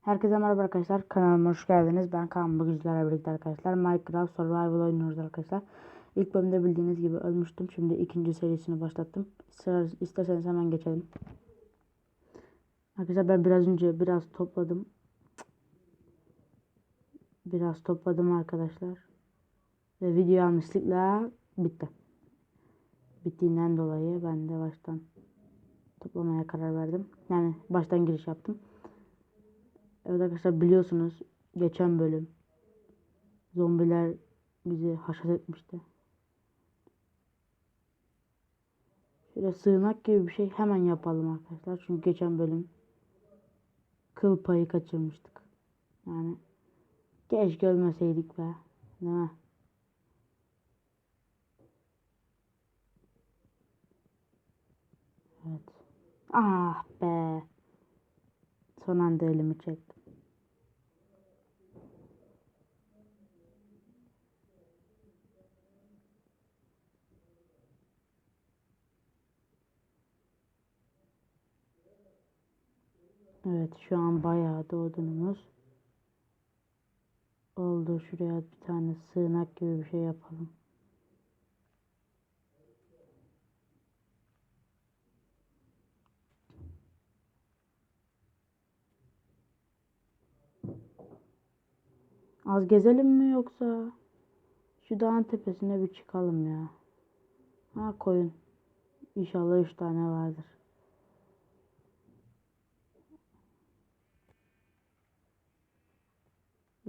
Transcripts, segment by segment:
Herkese merhaba arkadaşlar. Kanalıma hoş geldiniz. Ben Kaan. Bugün sizlerle birlikte arkadaşlar Minecraft Survival oynuyoruz arkadaşlar. İlk bölümde bildiğiniz gibi ölmüştüm. Şimdi ikinci serisini başlattım. İster, isterseniz hemen geçelim. Arkadaşlar ben biraz önce biraz topladım. Biraz topladım arkadaşlar. Ve video yanlışlıkla bitti. Bittiğinden dolayı ben de baştan toplamaya karar verdim. Yani baştan giriş yaptım. Evet arkadaşlar biliyorsunuz geçen bölüm zombiler bizi haşat etmişti. Şöyle sığınak gibi bir şey hemen yapalım arkadaşlar. Çünkü geçen bölüm kıl payı kaçırmıştık. Yani keşke ölmeseydik be. Değil mi? Evet. Ah be. Son anda elimi çektim. Evet şu an bayağı doğdunumuz. Oldu şuraya bir tane sığınak gibi bir şey yapalım. Az gezelim mi yoksa şu dağın tepesine bir çıkalım ya. Ha koyun. İnşallah üç tane vardır.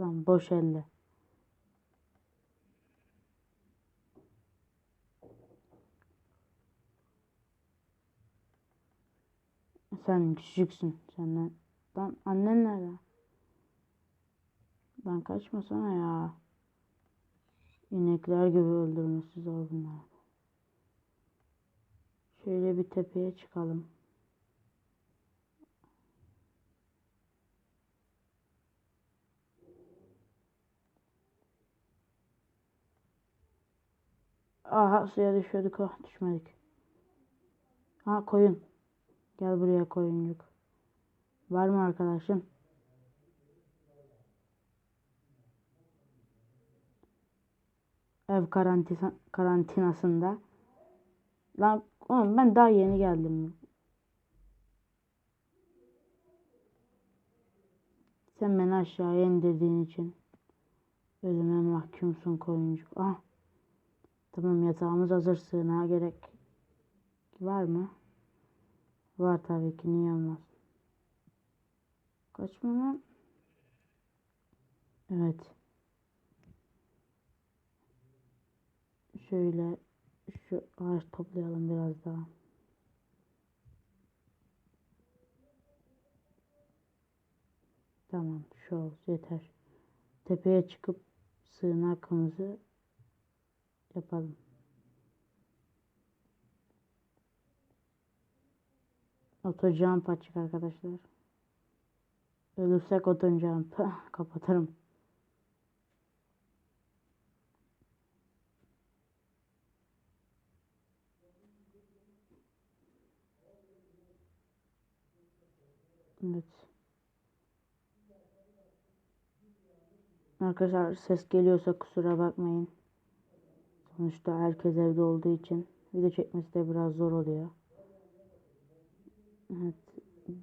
Lan boş elle. Sen küçüksün. Senden. Lan annen nerede? Lan kaçmasana ya. İnekler gibi öldürmesi zor bunlar. Şöyle bir tepeye çıkalım. Aha suya düşüyorduk. Oh düşmedik. Ha koyun. Gel buraya koyuncuk. Var mı arkadaşın? Ev karantina, karantinasında. Lan oğlum ben daha yeni geldim. Sen beni aşağıya indirdiğin için ölüme mahkumsun koyuncuk. Ah. Tamam yatağımız hazır sığınağa gerek var mı? Var tabii ki niye olmaz. Kaçma lan. Evet. Şöyle şu ağaç toplayalım biraz daha. Tamam şu olsun yeter. Tepeye çıkıp sığınakımızı yapalım. Otocamp açık arkadaşlar. Ölürsek otocamp kapatırım. Evet. Arkadaşlar ses geliyorsa kusura bakmayın. Sonuçta herkes evde olduğu için video çekmesi de biraz zor oluyor. Evet.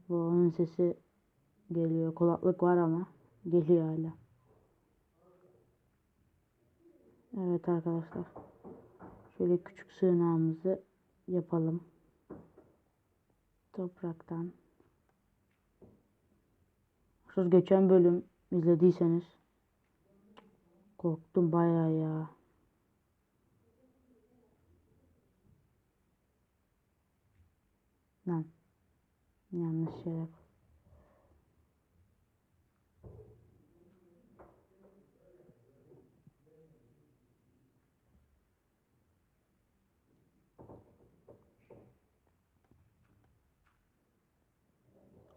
Bu onun sesi geliyor. Kulaklık var ama geliyor hala. Evet arkadaşlar. Şöyle küçük sığınağımızı yapalım. Topraktan. Söz geçen bölüm izlediyseniz korktum bayağı ya. Lan yanlış yere.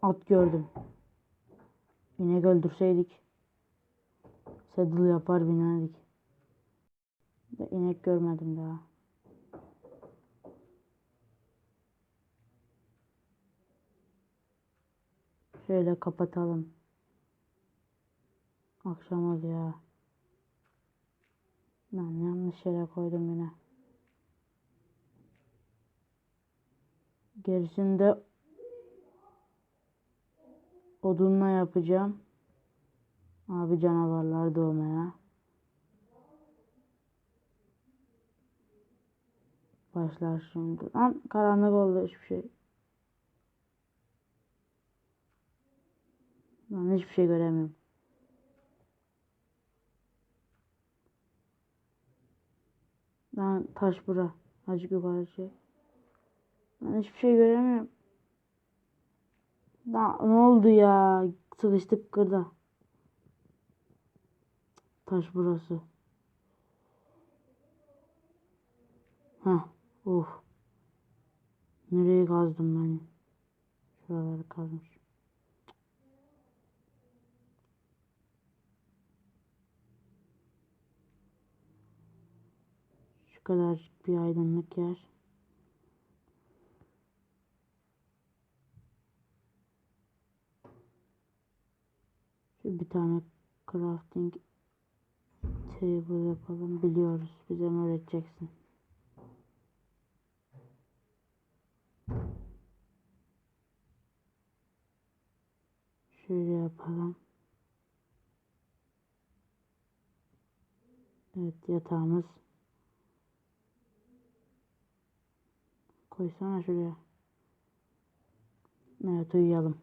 At gördüm. İnek öldürseydik. Saddle yapar binerdik. İnek görmedim daha. Şöyle kapatalım. Akşam oluyor. Lan yanlış yere koydum yine. Gerisini de odunla yapacağım. Abi canavarlar doğmaya. Başlar şimdi. Lan karanlık oldu hiçbir şey. Lan hiçbir şey göremiyorum. Lan taş bura. Azıcık yukarı çek. Ben hiçbir şey göremiyorum. Lan ne oldu ya? Sıkıştık kırda. Taş burası. Heh. Uf. Nereye kazdım ben? Şuraları kazmış. Şu kadarcık bir aydınlık yer. Şu bir tane crafting table yapalım. Biliyoruz. Bize mi öğreteceksin? Şöyle yapalım. Evet yatağımız. Koysana şuraya. Evet uyuyalım.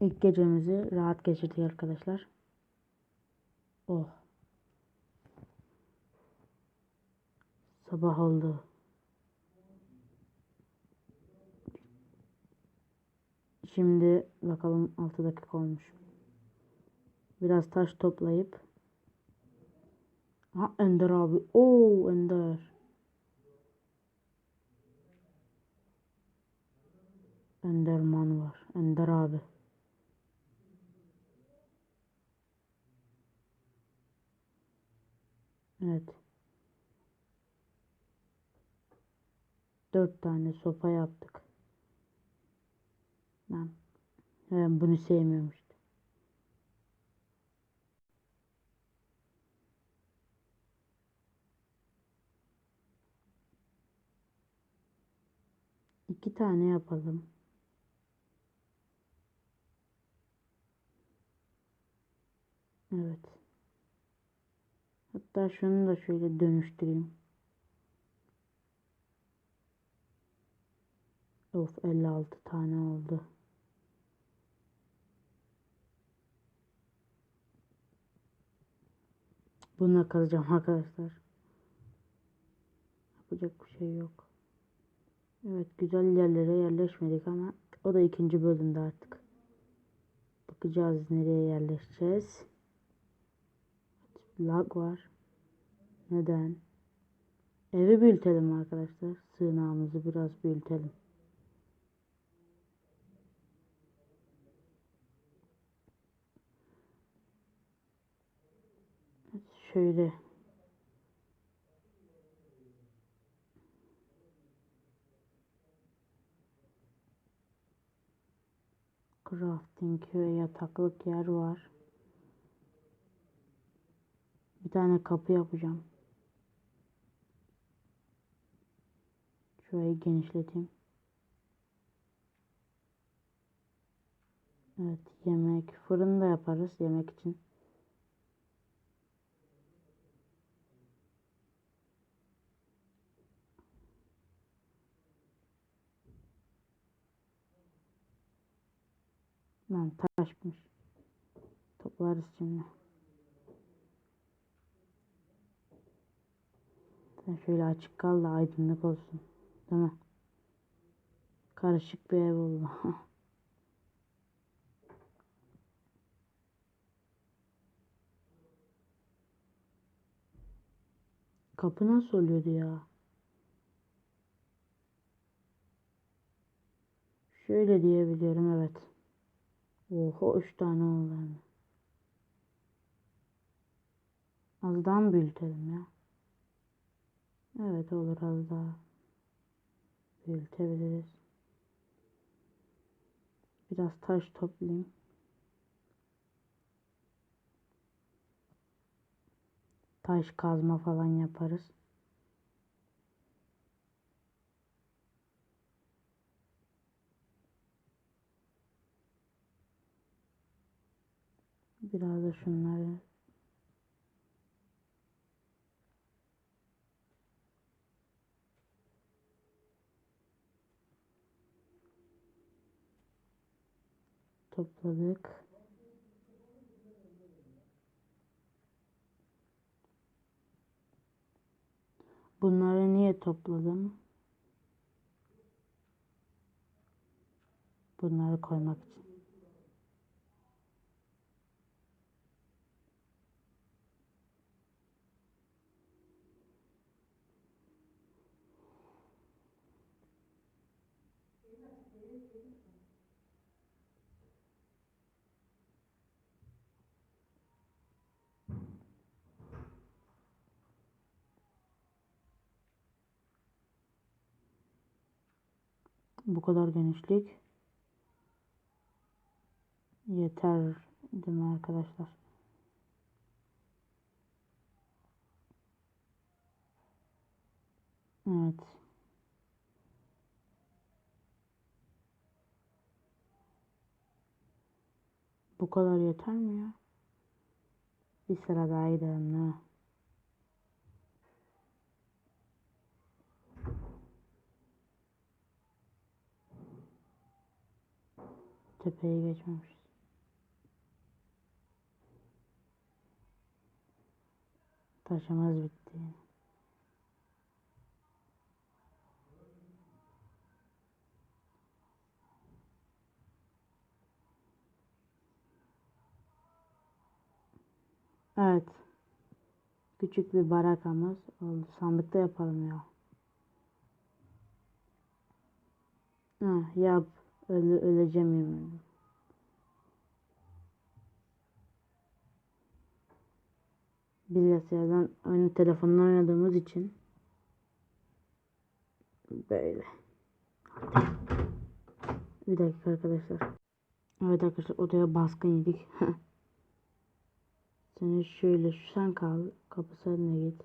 İlk gecemizi rahat geçirdik arkadaşlar. Oh. Sabah oldu. Şimdi bakalım 6 dakika olmuş. Biraz taş toplayıp Ha Ender abi. Oo Ender. Enderman var. Ender abi. Evet. Dört tane sopa yaptık. Ben, ben bunu sevmiyorum işte. İki tane yapalım. Evet. Hatta şunu da şöyle dönüştüreyim. Of 56 tane oldu. Bununla kalacağım arkadaşlar. Yapacak bir şey yok. Evet güzel yerlere yerleşmedik ama o da ikinci bölümde artık. Bakacağız nereye yerleşeceğiz. Lag var. Neden? Evi büyütelim arkadaşlar. Sığınağımızı biraz büyütelim. Şöyle. Crafting ve yataklık yer var. Bir tane kapı yapacağım. Şurayı genişleteyim. Evet yemek fırında yaparız yemek için. Lan taşmış. Toplarız şimdi. Sen şöyle açık kal da aydınlık olsun. Değil mi? Karışık bir ev oldu. Kapı nasıl oluyordu ya? Şöyle diyebiliyorum evet. Oho üç tane oldu yani. Az daha mı büyütelim ya? Evet olur az daha büyütebiliriz. Biraz taş toplayayım. Taş kazma falan yaparız. Biraz da şunları topladık. Bunları niye topladım? Bunları koymak için. Bu kadar genişlik yeter değil mi arkadaşlar? Evet. Bu kadar yeter mi ya? Bir sıra daha gidelim ne? Tepeyi geçmemişiz. Taşımız bitti. Evet. Küçük bir barakamız oldu. Sandıkta yapalım ya. Ha, yap. Öyle, öleceğim yemin. Bilgisayardan oyunu telefonla oynadığımız için böyle. Bir dakika arkadaşlar. Evet arkadaşlar odaya baskın yedik. Seni şöyle sen kal. Kapı senle git.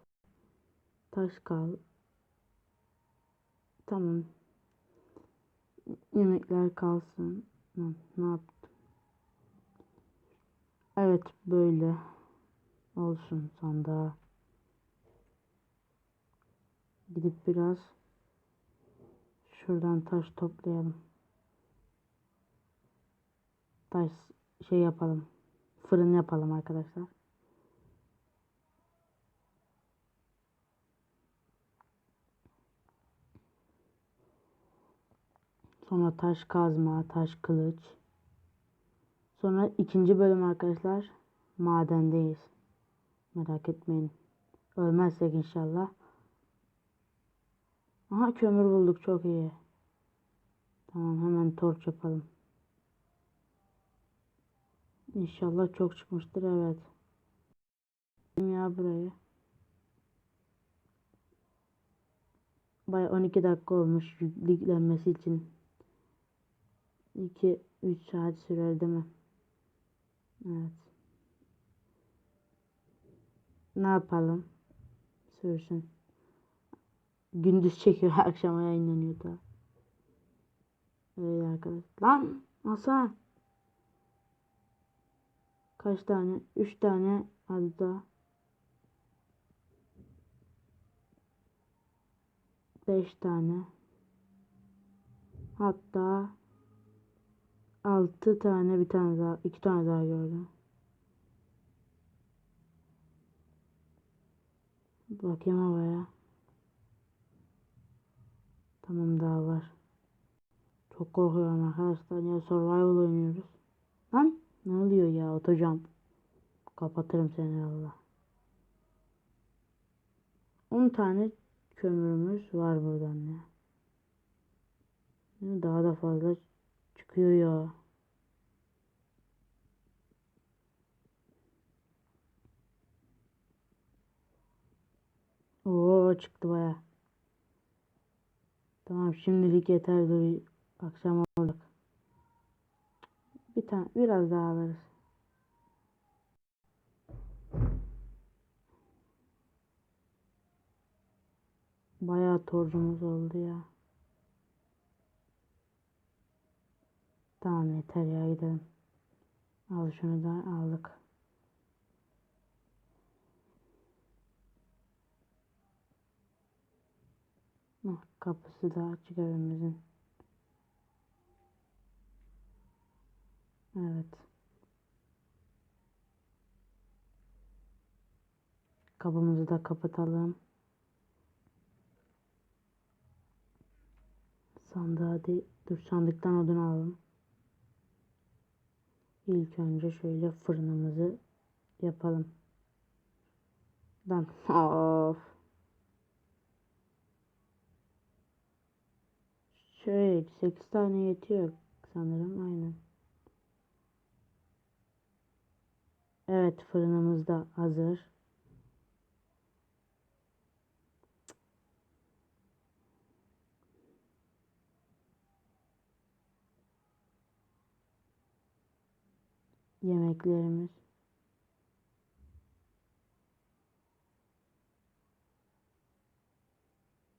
Taş kal. Tamam. Yemekler kalsın. Ne, yaptım? Evet böyle olsun sandığa. Gidip biraz şuradan taş toplayalım. Taş şey yapalım. Fırın yapalım arkadaşlar. Sonra taş kazma, taş kılıç. Sonra ikinci bölüm arkadaşlar madendeyiz. Merak etmeyin. Ölmezsek inşallah. Aha kömür bulduk çok iyi. Tamam hemen torç yapalım. İnşallah çok çıkmıştır evet. Ya burayı. Baya 12 dakika olmuş yüklenmesi için. 2 3 saat sürer değil mi? Evet. Ne yapalım? Sürsün. Gündüz çekiyor akşama yayınlanıyor da. Öyle arkadaşlar. Lan Hasan. Kaç tane? 3 tane adada. 5 tane. Hatta 6 tane bir tane daha 2 tane daha gördüm. Bakayım havaya. Tamam daha var. Çok korkuyorum arkadaşlar. Ya survival oynuyoruz. Lan ne oluyor ya otojump. Kapatırım seni Allah. 10 tane kömürümüz var buradan ya. Daha da fazla akıyor. Oo çıktı baya. Tamam şimdilik yeter dur akşam olacak. Bir tane biraz daha alırız. Bayağı torcumuz oldu ya. Tamam yeter ya gidelim. Al şunu da aldık. Hah, kapısı da açık evimizin. Evet. Kapımızı da kapatalım. Sandığa hadi dur sandıktan odun alalım. İlk önce şöyle fırınımızı yapalım. Lan of. Şöyle 8 tane yetiyor sanırım aynen. Evet fırınımız da hazır. Yemeklerimiz.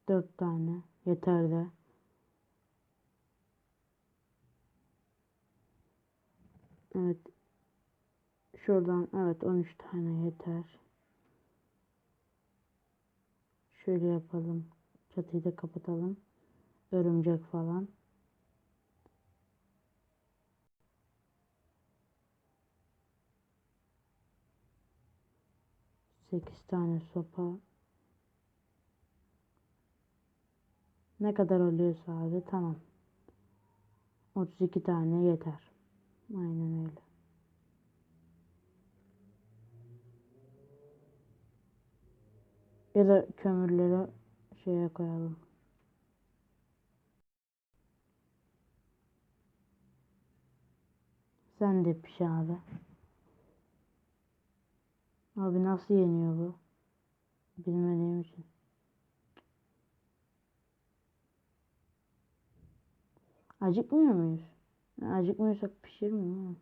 Dört tane yeter de. Evet. Şuradan evet 13 tane yeter. Şöyle yapalım. Çatıyı da kapatalım. Örümcek falan. Sekiz tane sopa. Ne kadar oluyorsa abi tamam. 32 tane yeter. Aynen öyle. Ya da kömürleri şeye koyalım. Sen de piş abi. Abi nasıl yeniyor bu? Bilmediğim için. Acıkmıyor muyuz? Acıkmıyorsak pişirmiyor mu?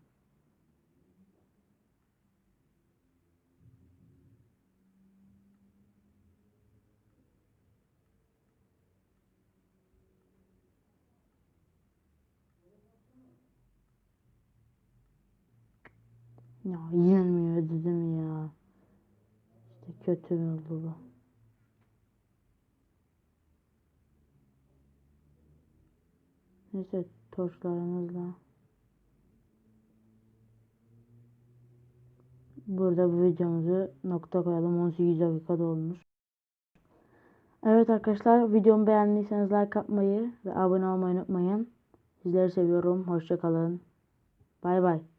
Ya yenmiyor dedim ya. Kötü oldu bu. Neyse torçlarımızla. Burada bu videomuzu nokta koyalım. 18 dakika olmuş. Evet arkadaşlar videomu beğendiyseniz like atmayı ve abone olmayı unutmayın. Sizleri seviyorum. Hoşçakalın. Bay bay.